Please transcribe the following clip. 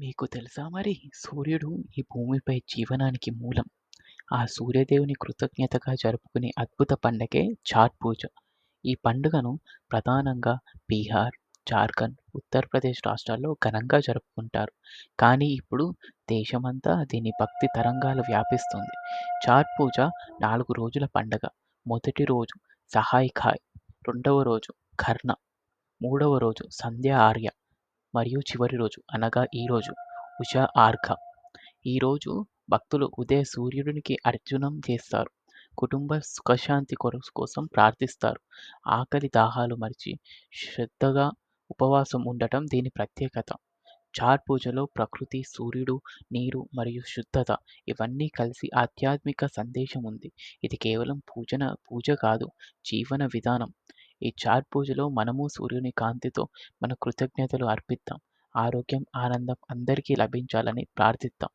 మీకు తెలుసా మరి సూర్యుడు ఈ భూమిపై జీవనానికి మూలం. ఆ సూర్యదేవుని కృతజ్ఞతగా జరుపుకునే అద్భుత పండగే ఛాట్ పూజ. ఈ పండుగను ప్రధానంగా బీహార్, జార్ఖండ్, ఉత్తరప్రదేశ్ రాష్ట్రాల్లో ఘనంగా జరుపుకుంటారు. కానీ ఇప్పుడు దేశమంతా దీని భక్తి తరంగాలు వ్యాపిస్తుంది. చాట్ పూజ నాలుగు రోజుల పండగ. మొదటి రోజు సహాయ్ ఖాయ్, రెండవ రోజు కర్ణ మూడవ రోజు సంధ్యా ఆర్య మరియు చివరి రోజు అనగా ఈరోజు ఉషా ఆర్ఘ. ఈరోజు భక్తులు ఉదయ సూర్యుడికి అర్జునం చేస్తారు. కుటుంబ సుఖశాంతి కోసం ప్రార్థిస్తారు. ఆకలి దాహాలు మరిచి శ్రద్ధగా ఉపవాసం ఉండటం దీని ప్రత్యేకత. చార్ పూజలో ప్రకృతి, సూర్యుడు, నీరు మరియు శుద్ధత ఇవన్నీ కలిసి ఆధ్యాత్మిక సందేశం ఉంది. ఇది కేవలం పూజన పూజ కాదు జీవన విధానం. ఈ చాట్ పూజలో మనము సూర్యుని కాంతితో మన కృతజ్ఞతలు అర్పిద్దాం. ఆరోగ్యం, ఆనందం అందరికీ లభించాలని ప్రార్థిద్దాం.